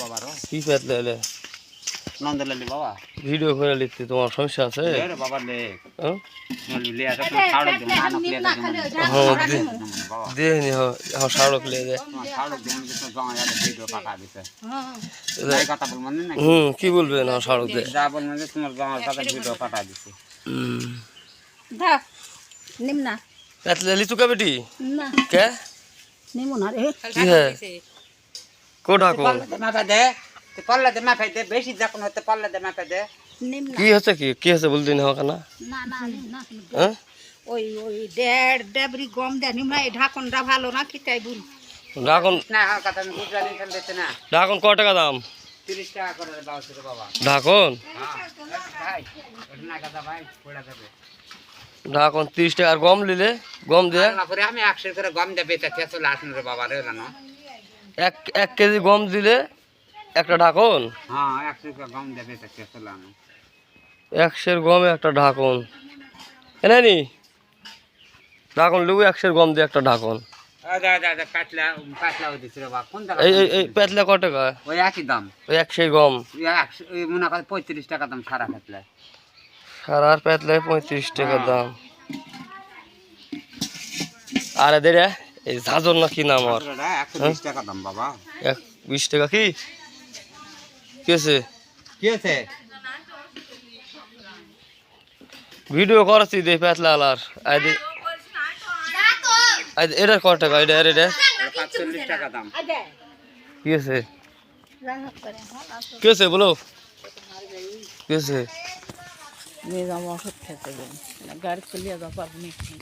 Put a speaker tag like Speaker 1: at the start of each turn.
Speaker 1: বাবারও
Speaker 2: কি পেতলে এলে
Speaker 1: নন্দলালি বাবা
Speaker 2: ভিডিও করে লিখতে তোমার সমস্যা আছে?
Speaker 1: এ রে বাবা লে।
Speaker 2: হ্যাঁ?
Speaker 1: নলি আছে তোমার ছাড়ো দে না নকলি আছে
Speaker 2: হ্যাঁ, দে-
Speaker 1: বাবা
Speaker 2: দেখিনি আমার শাড়ক লিয়ে দে।
Speaker 1: তোমার দে তো জমা যাবে ভিডিও পাঠা দিতে এই কথা বল মানে না?
Speaker 2: হুম কি বলবেন আমার শাড়ক দে।
Speaker 1: যা বল মানে তোমার জমার কথা ভিডিও পাঠা দিছে।
Speaker 2: হুম।
Speaker 3: দা নিমনা
Speaker 2: পেতলে লিচু কে বেটি
Speaker 3: না।
Speaker 2: কে?
Speaker 3: না রে।
Speaker 2: কি হে? কো ডাকো
Speaker 1: মাফা দে তে পাল্লাতে মাফা দে বেশি যখন হতে পাল্লাতে মাফা দে।
Speaker 3: নিমনা
Speaker 2: কি হচ্ছে কি? কি হচ্ছে বলতে না? কেন
Speaker 3: না না নিমনা
Speaker 2: হ্যাঁ?
Speaker 3: ওই ওই দেড় ডেবরি গম দে নিমনা এই ঢাকনটা ভালো না খিতাই বুল।
Speaker 2: ডাকন
Speaker 1: না আমার কথা আমি গুজরাটি ফেল দিতে না।
Speaker 2: ডাকন ক টাকা দাম?
Speaker 1: তিরিশ টাকা করে দাও বাবা।
Speaker 2: ঢাকন?
Speaker 1: হ্যাঁ। ভাই না কথা ভাই পড়া যাবে।
Speaker 2: ঢাকন তিরিশ টাকা আর গম নিলে গম দিয়ে।
Speaker 1: না পরে আমি একশো করে গম দেবে বেচা চলে আসুন রে বাবা রে
Speaker 2: এক এক কেজি গম দিলে একটা ঢাকন?
Speaker 1: হ্যাঁ একশো করে গম দেবে বেচা চলে আনো
Speaker 2: একশের গমে একটা ঢাকন। এনে নি। ঢাকন লিবু একশের গম দিয়ে একটা ঢাকন।
Speaker 1: দিচ্ছে রে টাকা
Speaker 2: পেতলে
Speaker 1: ওই একই দাম।
Speaker 2: ওই একশের গম।
Speaker 1: মনে পঁয়ত্রিশ টাকা দাম খারাপ কাটলা
Speaker 2: আর আর পেতলে পঁয়ত্রিশ টাকা দাম। আরে দে রে এই ঝাঁঝর না কি নাম আর?
Speaker 1: বিশ টাকা দাম বাবা।
Speaker 2: এক বিশ টাকা কি? কি আছে
Speaker 1: কি আছে
Speaker 2: ভিডিও করাচ্ছি দে পেতলা আলার আই দে, টাকা? এটা এটা
Speaker 1: টাকা দাম।
Speaker 2: কি আছে কি আছে বলো? কি আছে
Speaker 3: যাব ওষুধ খেতে গাড়ি চলিয়ে যাব আপনি